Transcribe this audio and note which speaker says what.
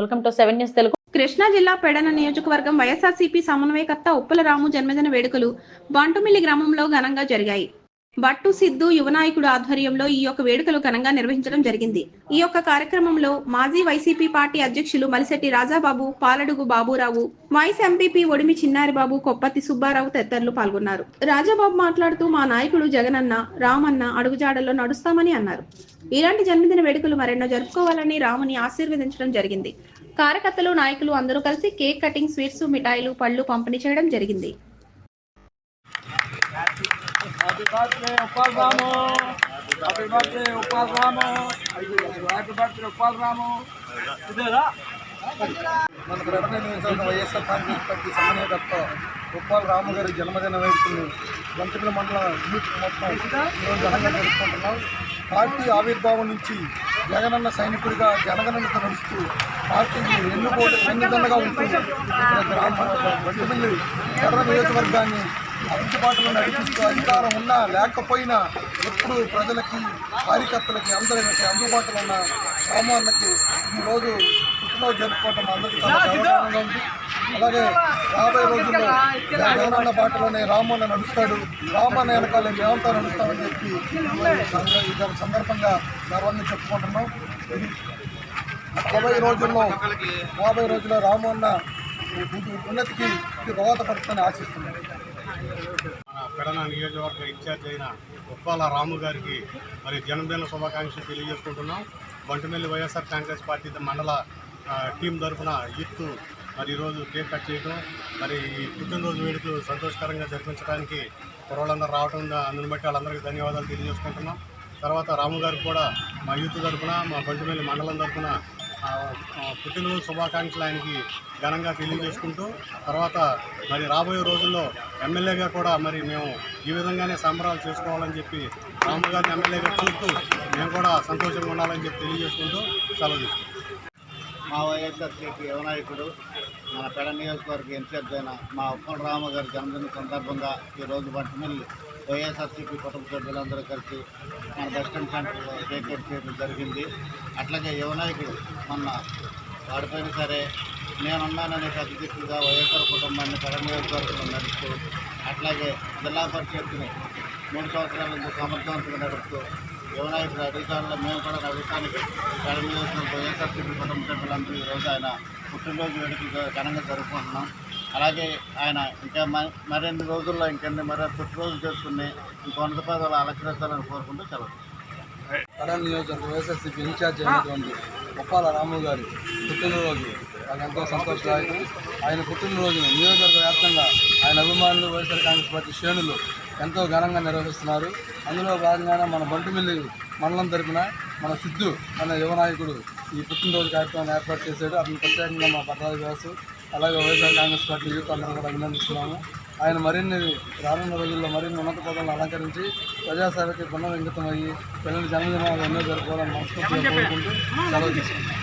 Speaker 1: Welcome to seven news Telugu.
Speaker 2: Krishna జిల్లా పెడన నియోజకవర్గం వైఎస్ఆర్సీపీ సమన్వయకర్త ఉప్పల రాము జన్మదిన వేడుకలు బంటుమిల్లి గ్రామంలో ఘనంగా జరిగాయి. బట్టు సిద్ధు యువనాయకుడు ఆధ్వర్యంలో ఈ యొక్క వేడుకలు ఘనంగా నిర్వహించడం జరిగింది. ఈ యొక్క కార్యక్రమంలో మాజీ వైసీపీ పార్టీ అధ్యక్షులు మలిశెట్టి రాజాబాబు పాలడుగు బాబురావు వైస్ ఎంపీపీ ఒడిమి చిన్నారిబాబు కొప్పతి సుబ్బారావు తదితరులు పాల్గొన్నారు. రాజాబాబు మాట్లాడుతూ మా నాయకుడు జగనన్న రామన్న అడుగుజాడల్లో నడుస్తామని అన్నారు. ఇలాంటి జన్మదిన వేడుకలు మరెన్నో జరుపుకోవాలని రాముని ఆశీర్వదించడం జరిగింది. కార్యకర్తలు నాయకులు అందరూ కలిసి కేక్ కటింగ్ స్వీట్స్ మిఠాయిలు పళ్ళు పంపిణీ చేయడం జరిగింది.
Speaker 3: Happy birthday Uppal Ramu happy birthday Uppal Ramu happy birthday Uppal Ramu ఇదేరా
Speaker 4: మన ప్రకటన నియోజకవర్గం వైఎస్ఆర్ కాంగ్రెస్ పార్టీ సమన్వయకర్త ఉప్పాల రాము గారి జన్మదిన వేడుకలు మంత్రుల మండలం యూత్ మొత్తం ఈరోజు ఘనంగా జరుపుకుంటున్నాం. పార్టీ ఆవిర్భావం నుంచి జగనన్న సైనికుడిగా జనగణనకు నడుస్తూ పార్టీకి ఎన్నుకోలు వెన్నుదన్నగా ఉంటుంది. గ్రామ బండిమిల్లి ఎర్ర నియోజకవర్గాన్ని అందుబాటులో నడిపిస్తూ అధికారం ఉన్నా లేకపోయినా ఎప్పుడు ప్రజలకి కార్యకర్తలకి అందరికి అందుబాటులో ఉన్న సామాన్లకి ఈరోజు పుట్టినరోజు జరుపుకోవటం అందరికీ చాలా గౌరవంగా ఉంది. అలాగే రాబోయే రోజుల్లో జగనన్న బాటలోనే రామన్న నడుస్తాడు. రామన్న వెనకాల మేమంతా నడుస్తామని చెప్పి ఈ సంద- ఈ సందర్భంగా గర్వంగా చెప్పుకుంటున్నాం. ఇది రాబోయే రోజుల్లో రాబోయే రోజుల్లో రామన్న ఉన్నతికి దోహదపడుతుందని ఆశిస్తున్నాను
Speaker 5: మన పెడన నియోజకవర్గ ఇన్ఛార్జ్ అయిన ఉప్పాల రాము గారికి మరి జన్మదిన శుభాకాంక్షలు తెలియజేసుకుంటున్నాం. బంటుమెల్లి వైఎస్ఆర్ కాంగ్రెస్ పార్టీ మండల టీం తరఫున యూత్ మరి ఈరోజు కేక్ కట్ చేయడం మరి ఈ పుట్టినరోజు వేడుకలు సంతోషకరంగా జరిపించడానికి కుర్రోళ్ళందరూ రావడం అందుని బట్టి వాళ్ళందరికీ ధన్యవాదాలు తెలియజేసుకుంటున్నాం. తర్వాత రాము గారికి కూడా మా యూత్ తరఫున మా బంటుమల్లి మండలం తరఫున పుట్టినరోజు శుభాకాంక్షలు ఆయనకి ఘనంగా తెలియజేసుకుంటూ తర్వాత మరి రాబోయే రోజుల్లో ఎమ్మెల్యేగా కూడా మరి మేము ఈ విధంగానే సంబరాలు చేసుకోవాలని చెప్పి రాము గారిని ఎమ్మెల్యేగా చూస్తూ మేము కూడా సంతోషంగా ఉండాలని చెప్పి తెలియజేసుకుంటూ సెలవు తీసుకుంటాం
Speaker 6: మా వైఎస్ఆర్సీపీ యువనాయకుడు మన పెడ నియోజకవర్గ ఇన్ఛార్జ్ అయిన మా ఉప్పల రామ గారి జన్మదిన సందర్భంగా ఈరోజు బట్టమిల్లి వైఎస్ఆర్సీపీ కుటుంబ సభ్యులందరూ కలిసి మన బస్ స్టాండ్ సెంటర్లో కేక్ చేయడం జరిగింది. అట్లాగే యువనాయకుడు మొన్న వాడిపోయినా సరే నేనున్నాననే అతిథిగా వైఎస్ఆర్ కుటుంబాన్ని పెడ నడుస్తూ అట్లాగే జిల్లా పరిషత్తుని మూడు సంవత్సరాల నుంచి సమర్థవంతంగా నడుపుతూ యువనాయకుడు అధికారులు మేము కూడా నడవడానికి పెడ వైఎస్ఆర్సీపీ కుటుంబ సభ్యులందరూ ఈరోజు ఆయన పుట్టినరోజు వేడుకలు ఘనంగా జరుపుకుంటున్నాం. అలాగే ఆయన ఇంకా మరిన్ని రోజుల్లో ఇంకెన్ని మరి పుట్టినరోజు చేసుకుని ఇంకొంత పదవులు అలంకరించాలని కోరుకుంటూ సెలవు.
Speaker 4: కడన్ నియోజకవర్గ వైఎస్ఆర్సీపీ ఇన్ఛార్జ్ అయినటువంటి ఉప్పాల రాము గారి పుట్టినరోజు. నాకు ఎంతో సంతోషదాయకం. ఆయన పుట్టినరోజును నియోజకవర్గ వ్యాప్తంగా ఆయన అభిమానులు వైఎస్ఆర్ కాంగ్రెస్ పార్టీ శ్రేణులు ఎంతో ఘనంగా నిర్వహిస్తున్నారు. అందులో భాగంగానే మన బంటుమిల్లి మండలం తరపున మన సిద్ధు అనే యువ నాయకుడు ఈ పుట్టినరోజు కార్యక్రమాన్ని ఏర్పాటు చేశాడు. అతను ప్రత్యేకంగా మా భద్రాది వ్యాసు అలాగే వైఎస్ఆర్ కాంగ్రెస్ పార్టీ యూత్ అందరం కూడా అభినందిస్తున్నాము. ఆయన మరిన్ని రానున్న రోజుల్లో మరిన్ని ఉన్నత పదవులను అలంకరించి ప్రజాసేవకి పునర్వింగతం అయ్యి పిల్లల జన్మదినాలు ఎన్నో జరుపుకోవాలని మనస్ఫూర్తిగా కోరుకుంటూ సెలవు తీసుకుంటాం